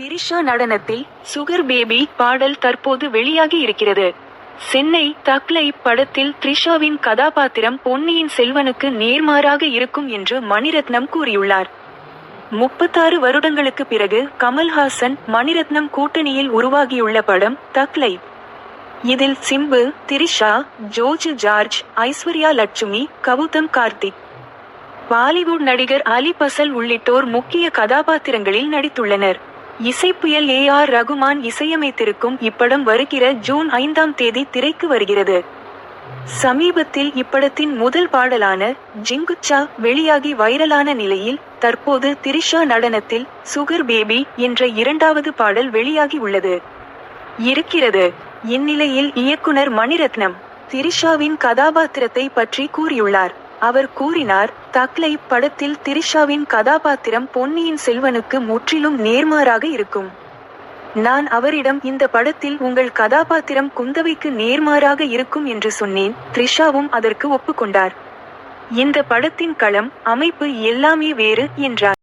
திரிஷா நடனத்தில் sugar baby பாடல் தற்போது வெளியாகி இருக்கிறது. சென்னை தக்லை படத்தில் த்ரிஷாவின் கதாபாத்திரம் பொன்னியின் செல்வனுக்கு நேர்மாறாக இருக்கும் என்று மணிரத்னம் கூறியுள்ளார். முப்பத்தாறு வருடங்களுக்கு பிறகு கமல்ஹாசன் மணிரத்னம் கூட்டணியில் உருவாகியுள்ள படம் தக்லை இதில் சிம்பு திரிஷா ஜோர்ஜ் ஜார்ஜ் ஐஸ்வர்யா லட்சுமி கவுதம் கார்த்திக். பாலிவுட் நடிகர் அலி பசல் உள்ளிட்டோர் முக்கிய கதாபாத்திரங்களில் நடித்துள்ளனர். இசைப்புயல் ஏ ஆர் ரகுமான் இசையமைத்திருக்கும் இப்படம் வருகிற ஜூன் ஐந்தாம் தேதி திரைக்கு வருகிறது. சமீபத்தில் இப்படத்தின் முதல் பாடலான ஜிங்குச்சா வெளியாகி வைரலான நிலையில் தற்போது திரிஷா நடனத்தில் சுகர் பேபி என்ற இரண்டாவது பாடல் வெளியாகி உள்ளது. இருக்கிறது. இந்நிலையில் இயக்குனர் மணிரத்னம் திரிஷாவின் கதாபாத்திரத்தை பற்றி கூறியுள்ளார். அவர் கூறினார் தக்லை படத்தில் திரிஷாவின் கதாபாத்திரம் பொன்னியின் செல்வனுக்கு முற்றிலும் நேர்மாறாக இருக்கும். நான் அவரிடம் இந்த படத்தில் உங்கள் கதாபாத்திரம் குந்தவைக்கு நேர்மாறாக இருக்கும் என்று சொன்னேன் த்ரிஷாவும் அதற்கு ஒப்புக்கொண்டார். இந்த படத்தின் களம் அமைப்பு எல்லாமே வேறு என்றார்.